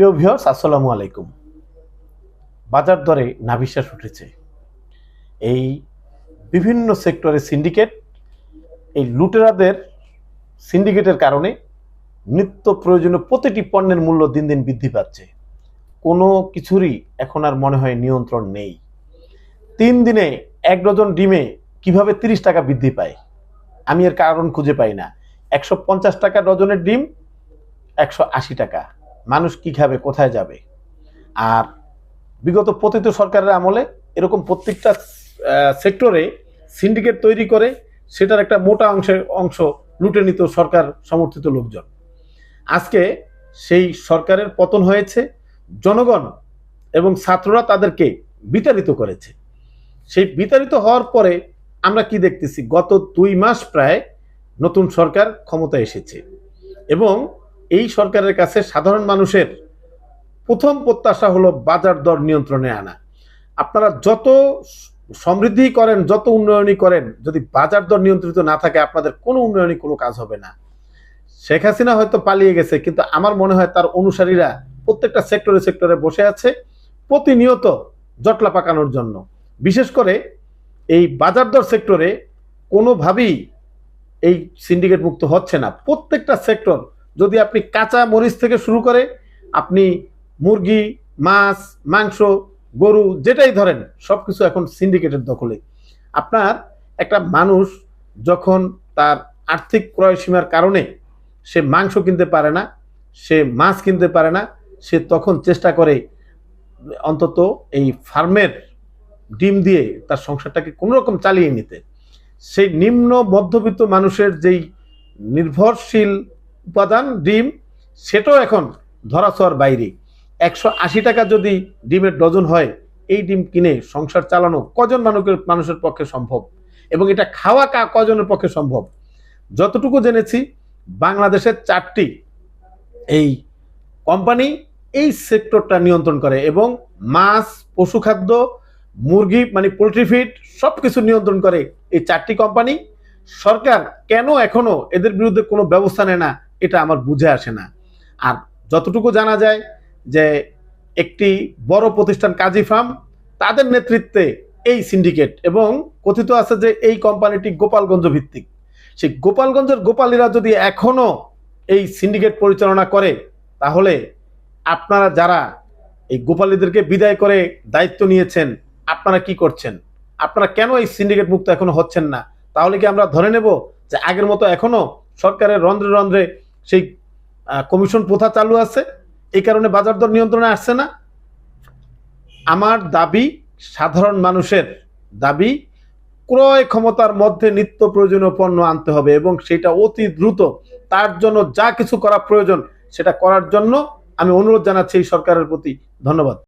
প্রিয় ভিউয়ার্স আসসালামু আলাইকুম। বাজার দরে নাভিশ্বাস উঠেছে। এই বিভিন্ন সেক্টরে সিন্ডিকেট এই লুটেরাদের সিন্ডিকেটের কারণে নিত্য প্রয়োজনীয় প্রতিটি পণ্যের মূল্য দিন দিন বৃদ্ধি পাচ্ছে। কোনো কিছুরই এখন আর মনে হয় নিয়ন্ত্রণ নেই। তিন দিনে এক ডজন ডিমে কীভাবে তিরিশ টাকা বৃদ্ধি পায়? আমি এর কারণ খুঁজে পাই না। একশো পঞ্চাশ টাকা ডজনের ডিম, একশো আশি টাকা। মানুষ কি খাবে, কোথায় যাবে? আর বিগত পতিত সরকারের আমলে এরকম প্রত্যেকটা সেক্টরে সিন্ডিকেট তৈরি করে সেটার একটা মোটা অংশের অংশ লুটে নিত সরকার সমর্থিত লোকজন। আজকে সেই সরকারের পতন হয়েছে, জনগণ এবং ছাত্ররা তাদেরকে বিতাড়িত করেছে। সেই বিতাড়িত হওয়ার পরে আমরা কি দেখতেছি? গত দুই মাস প্রায় নতুন সরকার ক্ষমতায় এসেছে এবং এই সরকারের কাছে সাধারণ মানুষের প্রথম প্রত্যাশা হলো বাজার দর নিয়ন্ত্রণে আনা। আপনারা যত সমৃদ্ধি করেন, যত উন্নয়নই করেন, যদি বাজার দর নিয়ন্ত্রিত না থাকে, আপনাদের কোনো উন্নয়নই কোনো কাজ হবে না। শেখ হাসিনা হয়তো পালিয়ে গেছে, কিন্তু আমার মনে হয় তার অনুসারীরা প্রত্যেকটা সেক্টরে সেক্টরে বসে আছে, প্রতিনিয়ত জটলা পাকানোর জন্য। বিশেষ করে এই বাজার দর সেক্টরে কোনোভাবেই এই সিন্ডিকেট মুক্ত হচ্ছে না। প্রত্যেকটা সেক্টর যদি আপনি কাঁচা মরিচ থেকে শুরু করে আপনি মুরগি, মাছ, মাংস, গরু, যেটাই ধরেন সব কিছু এখন সিন্ডিকেটের দখলে। আপনার একটা মানুষ যখন তার আর্থিক ক্রয় সীমার কারণে সে মাংস কিনতে পারে না, সে মাছ কিনতে পারে না, সে তখন চেষ্টা করে অন্তত এই ফার্মের ডিম দিয়ে তার সংসারটাকে কোনো রকম চালিয়ে নিতে। সেই নিম্ন মধ্যবিত্ত মানুষের যেই নির্ভরশীল উপাদান ডিম, সেটাও এখন ধরাছোঁয়ার বাইরে। একশো আশি টাকা যদি ডিমের ডজন হয়, এই ডিম কিনে সংসার চালানো কজন মানুষের মানুষের পক্ষে সম্ভব? এবং এটা খাওয়া কা কজনের পক্ষে সম্ভব? যতটুকু জেনেছি, বাংলাদেশের চারটি এই কোম্পানি এই সেক্টরটা নিয়ন্ত্রণ করে এবং মাছ পশু খাদ্য মুরগি মানে পোলট্রি ফিড সব কিছু নিয়ন্ত্রণ করে এই চারটি কোম্পানি। সরকার কেন এখনও এদের বিরুদ্ধে কোনো ব্যবস্থা নেয় না? এটা আমার বুঝে আসে না। আর যতটুকু জানা যায় যে একটি বড় প্রতিষ্ঠান কাজী ফার্ম, তাদের নেতৃত্বে এই সিন্ডিকেট এবং কথিত আছে যে এই কোম্পানিটি গোপালগঞ্জ ভিত্তিক। সেই গোপালগঞ্জের গোপালীরা যদি এখনও এই সিন্ডিকেট পরিচালনা করে, তাহলে আপনারা যারা এই গোপালীদেরকে বিদায় করে দায়িত্ব নিয়েছেন, আপনারা কি করছেন? আপনারা কেন এই সিন্ডিকেট মুক্ত এখনও হচ্ছেন না? তাহলে কি আমরা ধরে নেব যে আগের মতো এখনও সরকারের রন্ধ্রে রন্ধ্রে সেই কমিশন প্রথা চালু আছে। এই কারণে বাজার দর নিয়ন্ত্রণে আসছে না। আমার দাবি, সাধারণ মানুষের দাবি, ক্রয় ক্ষমতার মধ্যে নিত্য প্রয়োজনীয় পণ্য আনতে হবে এবং সেটা অতি দ্রুত তার জন্য যা কিছু করা প্রয়োজন সেটা করার জন্য আমি অনুরোধ জানাচ্ছি এই সরকারের প্রতি। ধন্যবাদ।